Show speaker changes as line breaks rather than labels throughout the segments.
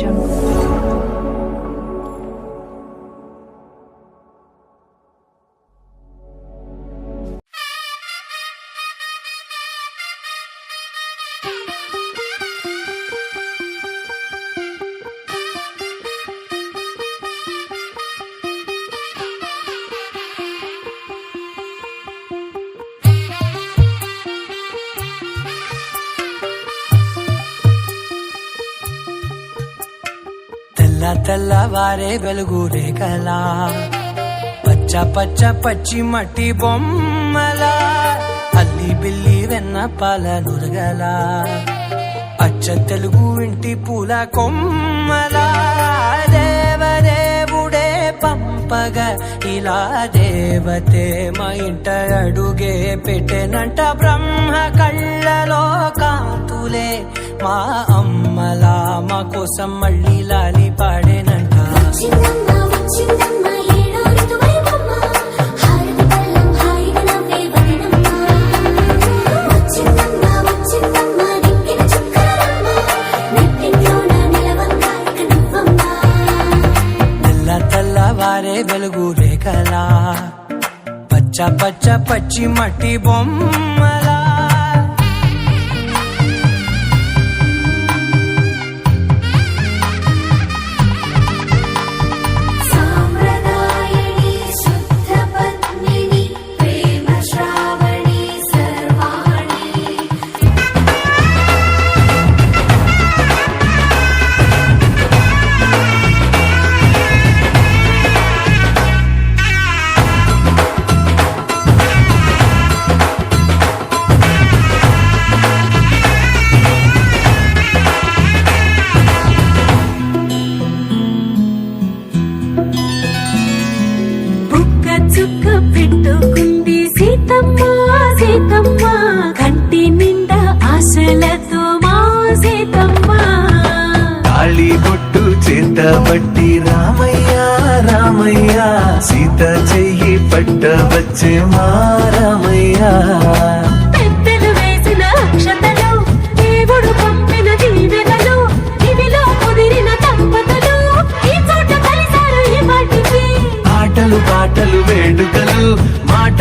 jungle.
తెల్ల తెల్లవారే వెలుగు రేఖలా పచ్చ పచ్చ పచ్చి మట్టి బొమ్మలా అల్లి బిల్లి వెన్న పాల నురగలా. అచ్చ తెలుగు ఇంటి పూల కొమ్మలా దేవదేవుడే పంపగ. ఇలా దేవతే మా ఇంట అడుగే పెట్టెనంట బ్రహ్మ కళ్ళలో కాంతులే. మా అమ్మలా మా కోసం మళ్ళీ లాలి పాడేనంట. వెలుగు రేఖలా. పచ్చ పచ్చ పచ్చి మట్టి బొమ్మలా.
చుక్క పెట్టుకుంది సీతమ్మ సీతమ్మ కంటి నిండా ఆశలతో మా సీతమ్మ.
తాళి బొట్టు చేత బట్టి రామయ్య రామయ్య సీత చెయ్యి పట్ట వచ్చే మా రామయ్య.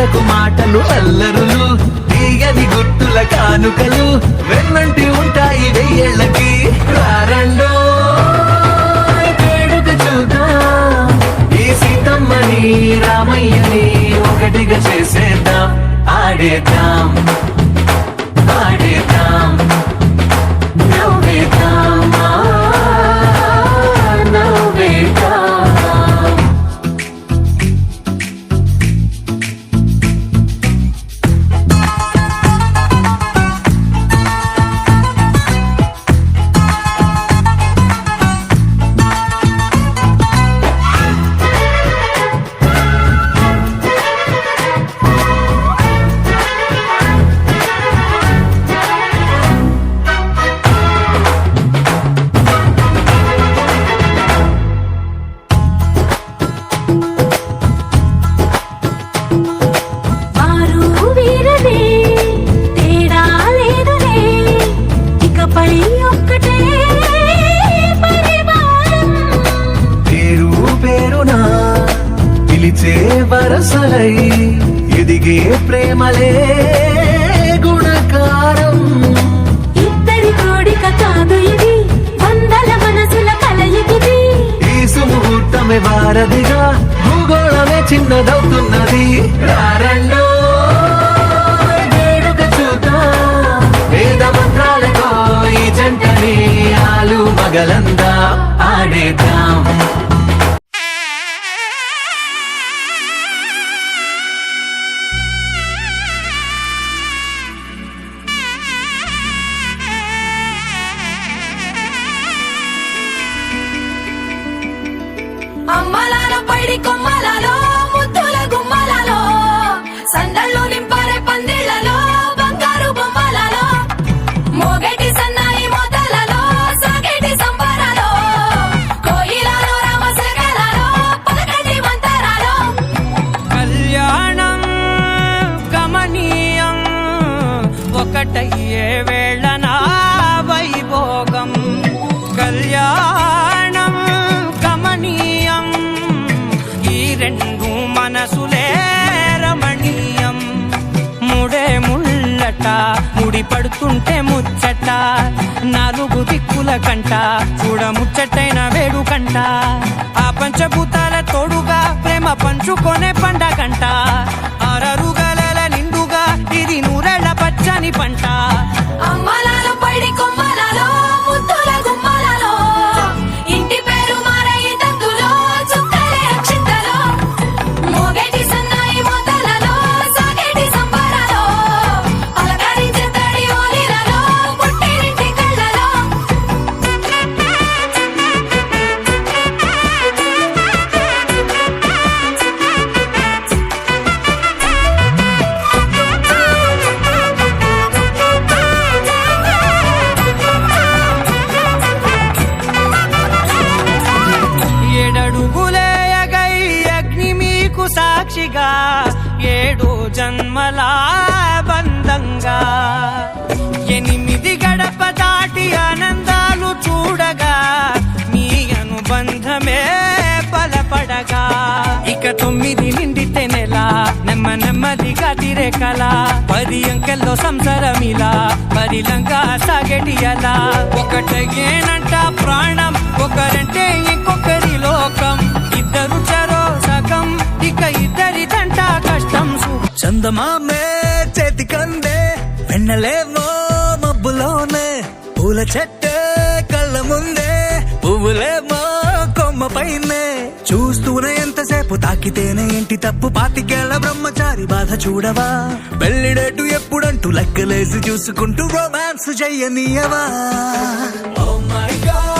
మాటకు
మాటలు అల్లరులు తీయని గుట్టుల కానుకలు వెన్నంటి ఉంటాయి వరసలై ఎదిగే ప్రేమలే గుణకారం.
ఇద్దరి కోడిక కాదు ఇది వందల మనసుల కలయికిది.
ఈ సుముహూర్తమే వారధిగా భూగోళమే చిన్నదవుతున్నది
బట్ట ముడి పడుతుంటే ముచ్చట. నాలుగు దిక్కుల కంట. చూడ ముచ్చటైన వేడు కంట. ఆ పంచభూతాల తోడుగా ప్రేమ పంచుకొనే పండగంట ఆరరుగల నిండుగా ఇది నూరెళ్ళ పచ్చని పంట. అమ్మలా నెమ్మదిగా తిరే కల పది అంకెల్లో సంసారమిలా పరిలంగా సాగటి అలా ఒకటేనంట ప్రాణం ఒకరంటే ఇంకొకరి లోకం. ఇద్దరు చరో సగం ఇక ఇద్దరి తంట కష్టం సు-
చందమామే చేతి కందే వెన్నలేమో మబ్బులోనే. పూల చెట్టే కళ్ళ ముందే పువ్వులేమో కొమ్మ పైనే. చూస్తూనే తప్పు తాకితేనే ఏంటి తప్పు. పాతికేళ్ళ బ్రహ్మచారి బాధ చూడవా? పెళ్ళిడేటు ఎప్పుడంటూ లెక్కలేసి చూసుకుంటూ రొమాన్స్ చెయ్యనీయవా oh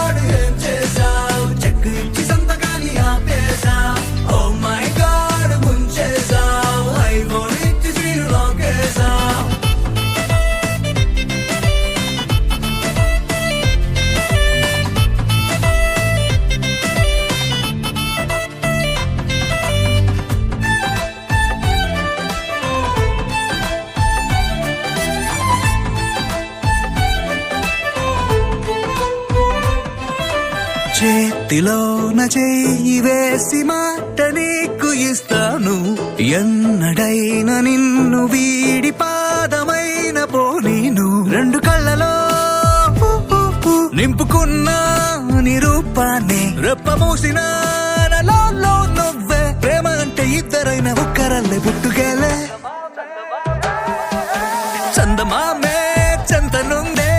చేతిలోన చెయ్యి వేసి మాట నీకు ఇస్తాను. ఎన్నడైనా నిన్ను వీడి పాదమైన పోనీను రెండు కళ్ళలో నింపుకున్న నిరూపాన్ని రెప్ప మూసిన నలో నువ్వే. ప్రేమ అంటే ఇద్దరైన ఒక్కరల్లే పుట్టుకెళ్ళే. చందమామే చెంతనుందే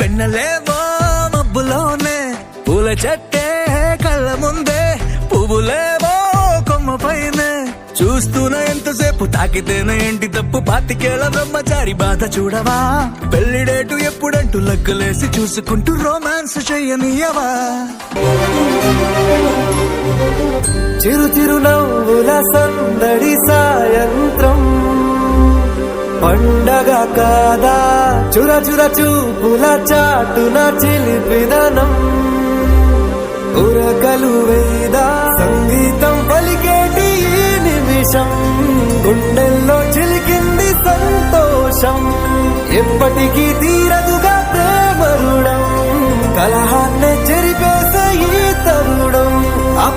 వెన్నలేమో మబ్బులోనే. పూల చెట్టు కళ్ళ ముందే పువ్వులేవో కొమ్మ పైన. చూస్తూనే ఎంతసేపు తాకితేనే ఏంటి తప్పు. పాతికేళ్ళ బ్రహ్మచారి బాధ చూడవా? పెళ్ళిడేటు ఎప్పుడంటూ లెక్కలేసి చూసుకుంటూ రొమాన్స్ చెయ్యనియవా చిరు చిరు నవ్వుల సందడి సాయంత్రం. పండగ కాదా? చుర చుర చూపుల చాటున చిలిపిదనం ఉరకలు వేదా. సంగీతం పలికేటి ఈ నిమిషం. గుండెల్లో చిలికింది సంతోషం. ఎప్పటికీ తీరదుగా ప్రేమరుడం. కలహాన్ని చెరిపేసే ఈ తరుణం. ఆ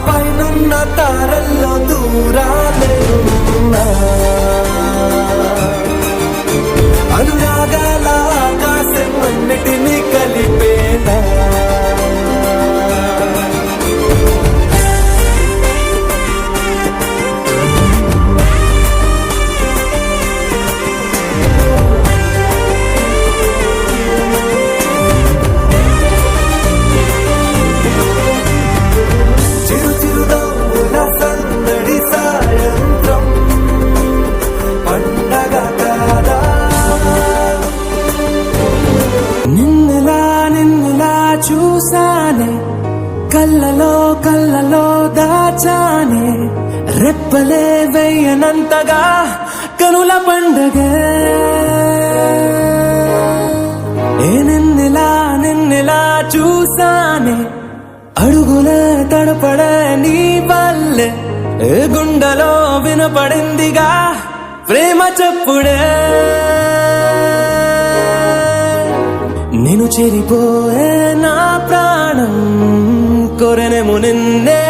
తారల్లో దూరాలేరున్నా అనురాగాల ఆకాశం అన్నిటినీ కలిపి రెప్పలే కనుల పండగ. ఏ నిన్నెలా చూసానే అడుగుల తడపడ నీ వల్లే ఏ గుండెలో వినపడిందిగా ప్రేమ చెప్పుడే. నేను చెరిపోయే నా ప్రాణం కొరనెము నిన్నే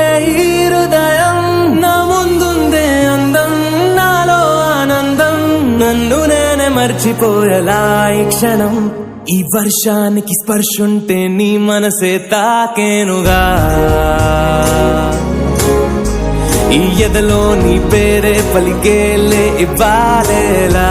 మర్చిపోయలా ఈ క్షణం. ఈ వర్షానికి స్పర్శుంటే నీ మనసే తాకేనుగా. ఈ ఎదలో నీ పేరే పలికేలే ఇవ్వాలేలా.